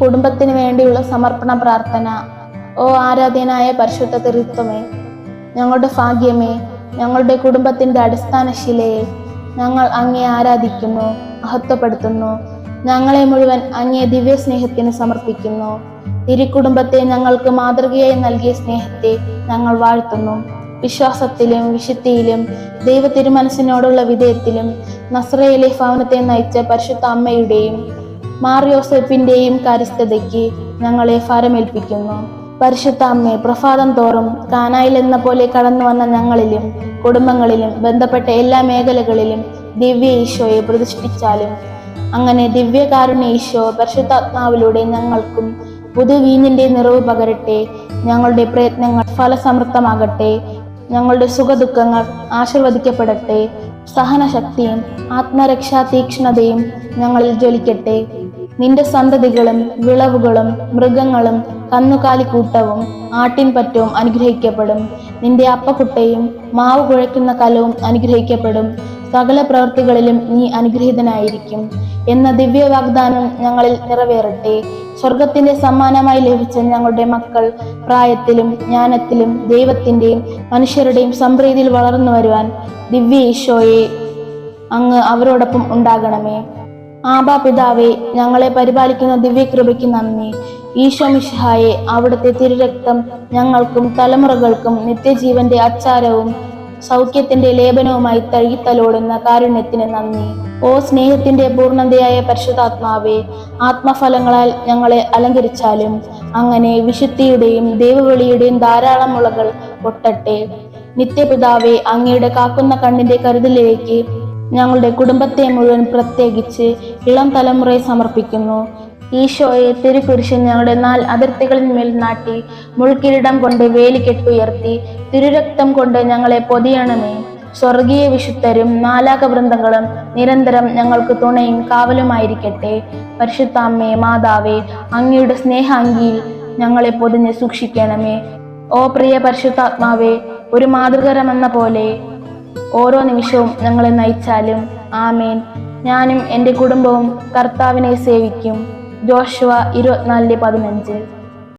കുടുംബത്തിന് വേണ്ടിയുള്ള സമർപ്പണ പ്രാർത്ഥന. ഓ ആരാധ്യനായ പരിശുദ്ധ തിരുത്വമേ ഞങ്ങളുടെ ഭാഗ്യമേ ഞങ്ങളുടെ കുടുംബത്തിന്റെ അടിസ്ഥാന ശിലയെ ഞങ്ങൾ അങ്ങേ ആരാധിക്കുന്നു മഹത്വപ്പെടുത്തുന്നു. ഞങ്ങളെ മുഴുവൻ അങ്ങേ ദിവ്യ സ്നേഹത്തിന് സമർപ്പിക്കുന്നു. തിരുക്കുടുംബത്തെ ഞങ്ങൾക്ക് മാതൃകയായി നൽകിയ സ്നേഹത്തെ ഞങ്ങൾ വാഴ്ത്തുന്നു. വിശ്വാസത്തിലും വിശുദ്ധിയിലും ദൈവ തിരുമനസിനോടുള്ള വിധേയത്തിലും നസ്രയിലെ ഭവനത്തെ നയിച്ച പരിശുദ്ധ അമ്മയുടെയും മാറിയോസെപ്പിന്റെയും കാര്യസ്ഥതയ്ക്ക് ഞങ്ങളെ ഫരമേൽപ്പിക്കുന്നു പരിശുദ്ധ അമ്മയെ പ്രഭാതം തോറും കാനായിൽ എന്ന പോലെ കടന്നു വന്ന ഞങ്ങളിലും കുടുംബങ്ങളിലും ബന്ധപ്പെട്ട എല്ലാ മേഖലകളിലും ദിവ്യ ഈശോയെ പ്രതിഷ്ഠിച്ചാലും അങ്ങനെ ദിവ്യകാരുണ്യ ഈശോ പരിശുദ്ധാത്മാവിലൂടെ ഞങ്ങൾക്കും പുതുവീഞ്ഞിന്റെ നിറവ് പകരട്ടെ ഞങ്ങളുടെ പ്രയത്നങ്ങൾ ഫലസമൃദ്ധമാകട്ടെ ഞങ്ങളുടെ സുഖദുഃഖങ്ങൾ ആശീർവദിക്കപ്പെടട്ടെ സഹനശക്തിയും ആത്മരക്ഷാ തീക്ഷ്ണതയും ഞങ്ങളിൽ ജ്വലിക്കട്ടെ. നിന്റെ സന്തതികളും വിളവുകളും മൃഗങ്ങളും കന്നുകാലിക്കൂട്ടവും ആട്ടിൻപറ്റവും അനുഗ്രഹിക്കപ്പെടും. നിന്റെ അപ്പക്കുട്ടയും മാവ് കുഴയ്ക്കുന്ന കലവും അനുഗ്രഹിക്കപ്പെടും. സകല പ്രവൃത്തികളിലും നീ അനുഗ്രഹീതനായിരിക്കും. എന്ന ദിവ്യ വാഗ്ദാനം ഞങ്ങളിൽ നിറവേറട്ടെ. സ്വർഗത്തിന്റെ സമ്മാനമായി ലഭിച്ച ഞങ്ങളുടെ മക്കൾ പ്രായത്തിലും ജ്ഞാനത്തിലും ദൈവത്തിന്റെയും മനുഷ്യരുടെയും സംപ്രീതിയിൽ വളർന്നു വരുവാൻ ദിവ്യ ഈശോയെ അങ്ങ് അവരോടൊപ്പം ഉണ്ടാകണമേ. ആബാ പിതാവേ ഞങ്ങളെ പരിപാലിക്കുന്ന ദിവ്യകൃപയ്ക്ക് നന്ദി. ഈശോ മിശിഹായെ അവിടുത്തെ തിരുരക്തം ഞങ്ങൾക്കും തലമുറകൾക്കും നിത്യജീവന്റെ അച്ചാരവും സൗഖ്യത്തിന്റെ ലേപനവുമായി തഴുകിത്തലോടുന്ന കാരുണ്യത്തിന് നന്ദി. ഓ സ്നേഹത്തിന്റെ പൂർണതയായ പരിശുദ്ധാത്മാവേ ആത്മഫലങ്ങളാൽ ഞങ്ങളെ അലങ്കരിച്ചാലും അങ്ങനെ വിശുദ്ധിയുടെയും ദൈവവിളിയുടെയും ധാരാളം മുളകൾ പൊട്ടട്ടെ. നിത്യപിതാവെ അങ്ങയുടെ കാക്കുന്ന കണ്ണിന്റെ കരുതലിലേക്ക് ഞങ്ങളുടെ കുടുംബത്തെ മുഴുവൻ പ്രത്യേകിച്ച് ഇളം തലമുറയെ സമർപ്പിക്കുന്നു. ഈശോയെ തിരുക്കുരിശൻ ഞങ്ങളുടെ നാല് അതിർത്തികളിന്മേൽ നാട്ടി മുൾക്കിരീടം കൊണ്ട് വേലി കെട്ടുയർത്തി തിരുരക്തം കൊണ്ട് ഞങ്ങളെ പൊതിയണമേ. സ്വർഗീയ വിശുദ്ധരും നാലാക വൃന്ദങ്ങളും നിരന്തരം ഞങ്ങൾക്ക് തുണയും കാവലുമായിരിക്കട്ടെ. പരിശുദ്ധാമ്മേ മാതാവേ അങ്ങയുടെ സ്നേഹാംഗിയിൽ ഞങ്ങളെ പൊതിഞ്ഞ് സൂക്ഷിക്കണമേ. ഓ പ്രിയ പരിശുദ്ധാത്മാവേ ഒരു മാതൃകരമെന്ന പോലെ ഓരോ നിമിഷവും ഞങ്ങളെ നയിച്ചാലും. ആമേൻ. ഞാനും എന്റെ കുടുംബവും കർത്താവിനെ സേവിക്കും. ജോഷുവ ഇരുപത്തിനാലിന്റെ പതിനഞ്ച്.